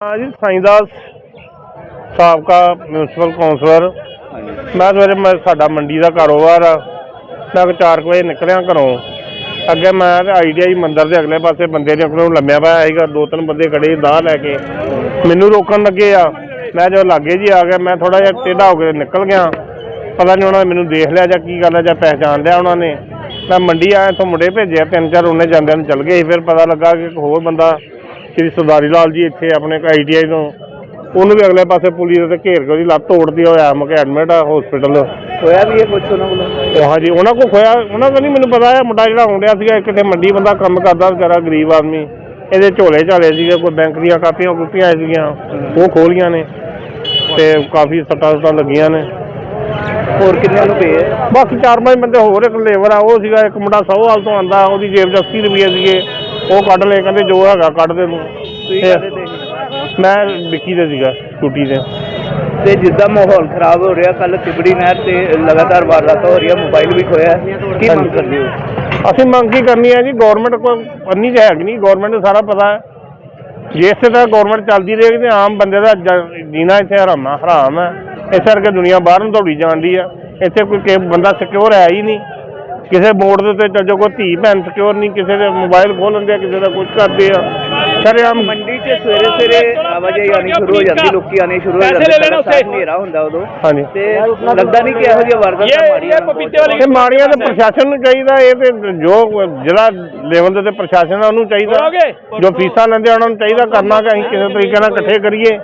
ਹਾਂ ਜੀ ਸਾਈਂਦਾਸ ਸਾਬਕਾ ਮਿਊਨਿਸਪਲ ਕੌਂਸਲਰ ਮੈਂ ਸਵੇਰੇ ਮੈਂ ਸਾਡਾ ਮੰਡੀ ਦਾ ਕਾਰੋਬਾਰ ਆ। ਮੈਂ ਕੁ ਚਾਰ ਕੁ ਵਜੇ ਨਿਕਲਿਆ ਘਰੋਂ। ਅੱਗੇ ਮੈਂ ਤੇ ਆਈਡੀਆਈ ਮੰਦਿਰ ਦੇ ਅਗਲੇ ਪਾਸੇ ਬੰਦੇ ਨੇ ਕੋਲੋਂ ਲੰਮਿਆ ਪਿਆ ਸੀਗਾ ਦੋ ਤਿੰਨ ਬੰਦੇ ਖੜੇ ਦਾਹ ਲੈ ਕੇ। ਮੈਨੂੰ ਰੋਕਣ ਲੱਗੇ ਆ। ਮੈਂ ਜਦੋਂ ਲਾਗੇ ਜੀ ਆ ਗਿਆ ਮੈਂ ਥੋੜਾ ਜਿਹਾ ਟੇਢਾ ਹੋ ਕੇ ਨਿਕਲ ਗਿਆ। ਪਤਾ ਨਹੀਂ ਉਹਨਾਂ ਨੇ ਮੈਨੂੰ ਦੇਖ ਲਿਆ ਜਾਂ ਕੀ ਗੱਲ ਹੈ ਜਾਂ ਪਹਿਚਾਣ ਲਿਆ ਉਹਨਾਂ ਨੇ। ਮੈਂ ਮੰਡੀ ਆਇਆ ਇੱਥੋਂ ਮੁੰਡੇ ਭੇਜਿਆ ਤਿੰਨ ਚਾਰ ਉਹਨੇ ਜਾਂਦਿਆਂ ਨੂੰ ਚਲ ਗਏ ਫਿਰ ਪਤਾ ਲੱਗਾ ਕਿ ਇੱਕ ਹੋਰ ਬੰਦਾ ਸ਼੍ਰੀ ਸਰਦਾਰੀ ਲਾਲ ਜੀ ਇੱਥੇ ਆਪਣੇ ਆਈਟੀਆਈ ਤੋਂ ਉਹਨੂੰ ਵੀ ਅਗਲੇ ਪਾਸੇ ਪੁਲਿਸ ਦੇ ਘੇਰ ਕੇ ਉਹਦੀ ਲੱਤ ਤੋੜਦੀ ਹੋਇਆ ਮੁਕੇ ਐਡਮਿਟ ਆ ਹਸਪੀਟਲ ਹੋਇਆ ਵੀ ਇਹ ਕੁਛ ਉਹਨਾਂ ਕੋਲ? ਹਾਂਜੀ ਉਹਨਾਂ ਕੋ ਖੋਇਆ ਉਹਨਾਂ ਦਾ ਨਹੀਂ ਮੈਨੂੰ ਪਤਾ ਹੈ ਮੁੰਡਾ ਜਿਹੜਾ ਆਉਂਦਿਆ ਸੀਗਾ ਕਿਤੇ ਮੰਡੀ ਬੰਦਾ ਕੰਮ ਕਰਦਾ ਵਿਚਾਰਾ ਗਰੀਬ ਆਦਮੀ। ਇਹਦੇ ਝੋਲੇ ਝਾਲੇ ਸੀਗੇ ਕੋਈ ਬੈਂਕ ਦੀਆਂ ਕਾਪੀਆਂ ਕੁਪੀਆਂ ਸੀਗੀਆਂ ਉਹ ਖੋਲੀਆਂ ਨੇ ਤੇ ਕਾਫੀ ਸੱਟਾਂ ਸੁੱਟਾਂ ਲੱਗੀਆਂ ਨੇ। ਹੋਰ ਕਿੰਨਿਆਂ ਨੂੰ ਪਏ ਬਾਕੀ ਚਾਰ ਪੰਜ ਬੰਦੇ ਹੋਰ ਇੱਕ ਲੇਬਰ ਆ ਉਹ ਸੀਗਾ ਇੱਕ ਮੁੰਡਾ ਸੌਹਾਲ ਤੋਂ ਆਂਦਾ ਉਹਦੀ ਜੇਬ 'ਚ 80 ਰੁਪਏ ਸੀਗੇ। ਉਹ ਕੱਢ ਲਏ ਕਹਿੰਦੇ ਜੋ ਹੈਗਾ ਕੱਢ ਦੇ ਤੂੰ। ਤੁਸੀਂ ਤੇ? ਮੈਂ ਵਿੱਕੀ ਦੇ ਸੀਗਾ ਸਕੂਟੀ ਤੇ। ਤੇ ਜਿੱਦਾਂ ਮਾਹੌਲ ਖਰਾਬ ਹੋ ਰਿਹਾ ਕੱਲ ਤਿਬੜੀ ਨਹਿਰ ਤੇ ਲਗਾਤਾਰ ਵਾਰਦਾਤਾਂ ਹੋ ਰਹੀਆਂ ਮੋਬਾਈਲ ਵੀ ਖੋਇਆ ਹੈ। ਕੀ ਮੰਗ ਕਰਦੇ ਹੋ? ਅਸੀਂ ਮੰਗ ਕੀ ਕਰਨੀ ਹੈ ਜੀ ਗਵਰਨਮੈਂਟ ਕੋਲ ਅੰਨੀ ਤਾਂ ਹੈਗੀ ਨਹੀਂ ਗਵਰਨਮੈਂਟ ਨੂੰ ਸਾਰਾ ਪਤਾ ਹੈ। ਜੇ ਇਸੇ ਤਰ੍ਹਾਂ ਗਵਰਨਮੈਂਟ ਚੱਲਦੀ ਰਹੇਗੀ ਤੇ ਆਮ ਬੰਦੇ ਦਾ ਜ- ਜੀਣਾ ਇੱਥੇ ਹਰਾਮਾ ਹਰਾਮ ਹੈ। ਇਸ ਕਰਕੇ ਦੁਨੀਆ ਬਾਹਰ ਨੂੰ ਦੌੜੀ ਜਾਂਦੀ ਆ। ਇੱਥੇ ਕੋਈ ਕਿ ਬੰਦਾ ਸਿਕਿਉਰ ਹੈ ਹੀ ਨਹੀਂ। ਕਿਸੇ ਬੋਰਡ ਦੇ ਉੱਤੇ ਚੱਲ ਜਾਓ ਕੋਈ ਧੀ ਭੈਣ ਸਿਕਿਉਰ ਨਹੀਂ ਕਿਸੇ ਦੇ ਮੋਬਾਈਲ ਖੋਲ ਲੈਂਦੇ ਆ ਕਿਸੇ ਦਾ ਕੁਝ ਕਰਦੇ ਆ। ਸ਼ਰੇਆਮ ਮੰਡੀ 'ਚ ਸਵੇਰੇ ਸਵੇਰੇ ਆਵਾਜਾਈ ਆਣੀ ਸ਼ੁਰੂ ਹੋ ਜਾਂਦੀ ਲੋਕੀ ਆਣੇ ਸ਼ੁਰੂ ਹੋ ਜਾਂਦੇ ਸੜਕ ਸਾਫ਼ ਹਨੇਰਾ ਹੁੰਦਾ ਉਦੋਂ। ਹਾਂਜੀ। ਤੇ ਲੱਗਦਾ ਨਹੀਂ ਕਿ ਇਹੋ ਜਿਹੀਆਂ ਵਾਰਦਾਤਾਂ ਮਾਰੀਆਂ ਨਾ ਇਹ ਮਾੜੀਆਂ ਤੇ ਪ੍ਰਸ਼ਾਸਨ ਨੂੰ ਚਾਹੀਦਾ ਇਹ ਤੇ ਜੋ ਜ਼ਿਲ੍ਹਾ ਲੈਵਲ ਦੇ ਤੇ ਪ੍ਰਸ਼ਾਸਨ ਆ ਉਹਨੂੰ ਚਾਹੀਦਾ। ਜੋ ਫੀਸਾਂ ਲੈਂਦੇ ਉਹਨਾਂ ਨੂੰ ਚਾਹੀਦਾ ਕਰਨਾ ਕਿ ਅਸੀਂ ਕਿਸੇ ਤਰੀਕੇ ਨਾਲ ਇਕੱਠੇ ਕਰੀਏ।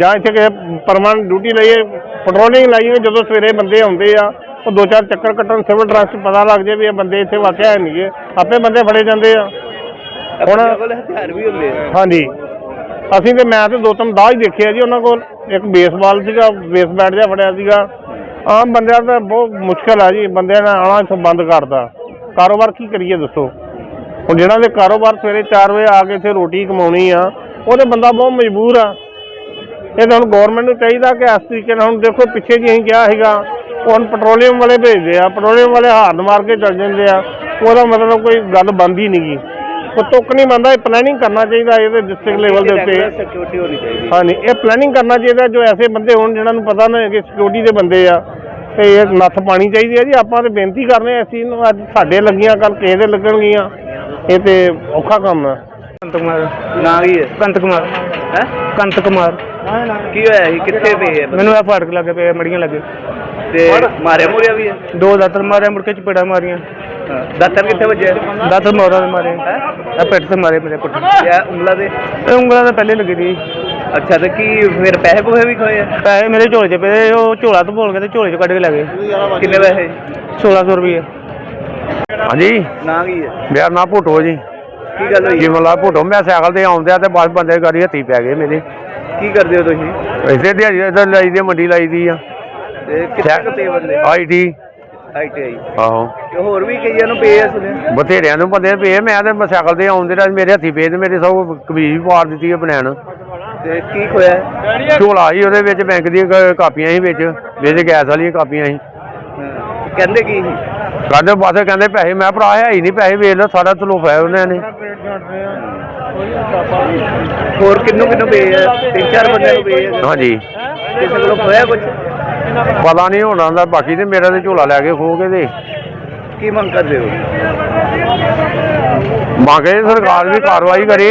ਜਾਂ ਇੱਥੇ ਕਿਸੇ ਪਰਮਾਨੈਂਟ ਡਿਊਟੀ ਲਈਏ ਪੈਟਰੋਲਿੰਗ ਲਾਈਏ ਜਦੋਂ ਸਵੇਰੇ ਬੰਦੇ ਆਉਂਦੇ ਆ ਉਹ ਦੋ ਚਾਰ ਚੱਕਰ ਕੱਟਣ ਸਿਵਲ ਡਰੈਸ ਪਤਾ ਲੱਗ ਜੇ ਵੀ ਇਹ ਬੰਦੇ ਇੱਥੇ ਵਾਕਿਆ ਹੈ ਨਹੀਂਗੇ ਆਪੇ ਬੰਦੇ ਫੜੇ ਜਾਂਦੇ ਆ। ਹੁਣ ਕੋਲ ਹਥਿਆਰ ਵੀ ਹੁੰਦੇ ਆ। ਹਾਂਜੀ। ਅਸੀਂ ਤੇ ਮੈਂ ਤੇ ਦੋ ਤਿੰਨ ਹੀ ਦੇਖਿਆ ਜੀ ਉਹਨਾਂ ਕੋਲ। ਇੱਕ ਬੇਸਬਾਲ ਸੀਗਾ ਬੇਸ ਬੈਟ ਜਿਹਾ ਫੜਿਆ ਸੀਗਾ। ਆਮ ਬੰਦਿਆਂ ਦਾ ਬਹੁਤ ਮੁਸ਼ਕਲ ਆ ਜੀ ਬੰਦਿਆਂ ਨੇ ਆਉਣਾ ਇੱਥੋਂ ਬੰਦ ਕਰਦਾ। ਕਾਰੋਬਾਰ ਕੀ ਕਰੀਏ ਦੱਸੋ? ਹੁਣ ਜਿਹੜਾ ਦੇ ਕਾਰੋਬਾਰ ਸਵੇਰੇ 4 ਵਜੇ ਆ ਕੇ ਇੱਥੇ ਰੋਟੀ ਕਮਾਉਣੀ ਆ ਉਹਦੇ ਬੰਦਾ ਬਹੁਤ ਮਜਬੂਰ ਆ। ਇਹ ਤਾਂ ਹੁਣ ਗਵਰਨਮੈਂਟ ਨੂੰ ਚਾਹੀਦਾ ਕਿ ਇਸ ਤਰੀਕੇ ਨਾਲ ਹੁਣ ਦੇਖੋ ਪਿੱਛੇ ਜੀ ਅਸੀਂ ਕਿਹਾ ਸੀਗਾ ਉਹ ਹੁਣ ਪੈਟਰੋਲੀਅਮ ਵਾਲੇ ਭੇਜਦੇ ਆ ਪੈਟਰੋਲੀਅਮ ਵਾਲੇ ਹਾਰਨ ਮਾਰ ਕੇ ਚੱਲ ਜਾਂਦੇ ਆ। ਉਹਦਾ ਮਤਲਬ ਕੋਈ ਗੱਲ ਬਣਦੀ ਨਹੀਂਗੀ ਉਹ ਤੁੱਕ ਨਹੀਂ ਬੰਦਾ ਇਹ ਪਲੈਨਿੰਗ ਕਰਨਾ ਚਾਹੀਦਾ ਇਹਦੇ ਡਿਸਟ੍ਰਿਕਟ ਲੈਵਲ ਦੇ ਉੱਤੇ। ਸਿਕਿਉਰਿਟੀ ਹੋਣੀ ਚਾਹੀਦੀ ਹਾਂਜੀ ਇਹ ਪਲੈਨਿੰਗ ਕਰਨਾ ਚਾਹੀਦਾ ਜੋ ਐਸੇ ਬੰਦੇ ਹੋਣ ਜਿਨ੍ਹਾਂ ਨੂੰ ਪਤਾ ਨਾ ਕਿ ਸਿਕਿਉਰਿਟੀ ਦੇ ਬੰਦੇ ਆ। ਤੇ ਇਹ ਨੱਥ ਪਾਣੀ ਚਾਹੀਦੀ ਹੈ ਜੀ। ਆਪਾਂ ਤੇ ਬੇਨਤੀ ਕਰਨੇ ਆ ਚੀਜ਼ ਨੂੰ ਅੱਜ ਸਾਡੇ ਲੱਗੀਆਂ ਕੱਲ ਕਿਸੇ ਦੇ ਲੱਗਣਗੀਆਂ। ਇਹ ਤੇ ਔਖਾ ਕੰਮ ਹੈ ਕੰਤ ਕੁਮਾਰ। ਨਾ ਕੀ ਹੈ? ਕੰਤ ਕੁਮਾਰ। ਹੈ? ਕੰਤ ਕੁਮਾਰ। ਕੀ ਹੋਇਆ ਸੀ ਕਿੱਥੇ ਪਏ ਮੈਨੂੰ ਇਹ ਫਾਟਕ ਲੱਗੇ ਪਏ ਮੜੀਆਂ ਲੱਗੇ। ਤੇ ਮਾਰਿਆ ਮੁਰਿਆ ਵੀ ਹੈ? ਦੋ ਦਾਤਰ ਮਾਰੇ ਮੁੜ ਕੇ ਚਪੇੜਾ ਮਾਰੀਆਂ। ਹਾਂ। ਦਾਤਰ ਕਿੱਥੇ ਵੱਜਿਆ? ਦਾਤਰ ਮੋਰਾਂ ਦੇ ਮਾਰੇ। ਇਹ ਪਿੱਠ ਤੇ ਮਾਰੇ ਮੇਰੇ ਪੁੱਟ ਜਾਂ ਉਂਗਲਾ ਦੇ? ਇਹ ਉਂਗਲਾਂ ਤਾਂ ਪਹਿਲੇ ਲੱਗੀ ਦੀ। ਅੱਛਾ ਤੇ ਕੀ ਫਿਰ ਪੈਸੇ ਪੂਸੇ ਵੀ ਖੋਏ ਆ? ਪੈਸੇ ਮੇਰੇ ਝੋਲੇ 'ਚ ਪਏ ਉਹ ਝੋਲਾ ਤੋਂ ਬੋਲ ਕੇ ਤੇ ਝੋਲੇ 'ਚ ਕੱਢ ਕੇ ਲੈ ਗਏ। ਕਿੰਨੇ ਪੈਸੇ? 1600 ਰੁਪਏ ਹਾਂਜੀ। ਨਾ ਕੀ ਹੈ? ਮੇਰਾ ਨਾਂ ਭੁੱਟੋ ਜੀ। ਕੀ ਗੱਲ ਹੋਈ? ਜਿਵੇਂ ਲਾ ਭੁੱਟੋ ਮੈਂ ਸਾਈਕਲ ਤੇ ਆਉਂਦਿਆ ਤੇ ਬਸ ਬੰਦੇ ਗਾੜੀ ਹੱਥੀ ਪੈ ਗਏ ਮੇਰੇ। ਕੀ ਕਰਦੇ ਹੋ ਤੁਸੀਂ? ਇਸੇ ਦਿਹਾੜੀ ਇਧਰ ਲਾਈ ਦੀ ਆ, ਮੰਡੀ ਲਾਈ ਦੀ ਆ। ਤੇ ਕਿੱਥੇ ਬੰਦੇ? ਆਈਟੀ ਆਹੋ। ਤੇ ਹੋਰ ਵੀ ਕਈਆਂ ਨੂੰ ਪਏ ਆ ਸੁਣਿਆ ਬਥੇਰਿਆਂ ਨੂੰ ਬੰਦੇ ਪਏ ਮੈਂ ਤੇ ਸਾਈਕਲ ਤੇ ਆਉਂਦੇ ਰਿਹਾ ਮੇਰੇ ਹੱਥੀ ਪਏ ਤੇ ਮੇਰੇ ਸਭ ਕਮੀਜ਼ ਵੀ ਪਾੜ ਦਿੱਤੀ ਹੈ ਬਨੈਣ ਤੇ ਕੀ ਖੋਇਆ? ਹੈ? ਝੋਲਾ ਸੀ ਉਹਦੇ ਵਿੱਚ ਬੈਂਕ ਦੀਆਂ ਕਾਪੀਆਂ ਸੀ ਵਿੱਚ। ਵਿੱਚ ਗੈਸ ਵਾਲੀਆਂ ਕਾਪੀਆਂ ਸੀ। ਹਾਂ। ਕਹਿੰਦੇ ਕੀ ਸੀ? ਕਹਿੰਦੇ ਬਸ ਕਹਿੰਦੇ ਪੈਸੇ। ਮੈਂ ਭਰਾ ਹੈ ਹੀ ਨਹੀਂ ਪੈਸੇ। ਵੇਚ ਲਓ ਸਾਡਾ ਤਲੋਫਾ ਹੈ ਉਹਨਾਂ ਨੇ। ਹੋਰ ਕਿੰਨੂੰ ਕਿੰਨੂੰ ਪਏ ਆ? ਤਿੰਨ ਚਾਰ ਬੰਦਿਆਂ ਨੂੰ ਪਏ ਆ? ਹਾਂਜੀ। ਕਿਸੇ ਕੋਲੋਂ ਖੋਇਆ ਕੁਝ ਪਤਾ ਨਹੀਂ ਹੋਣਾ ਦਾ ਬਾਕੀ ਤੇ ਮੇਰਾ ਤੇ ਝੋਲਾ ਲੈ ਕੇ ਖੋ ਕੇ ਤੇ ਕੀ ਮੰਗ ਕਰਦੇ ਹੋ? ਮੰਗੇ ਸਰਕਾਰ ਵੀ ਕਾਰਵਾਈ ਕਰੇ।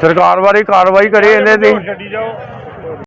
ਸਰਕਾਰ ਵਾਲੀ ਕਾਰਵਾਈ ਕਰੇ ਇਹਨੇ ਤੇ। ਛੱਡੀ ਜਾਓ।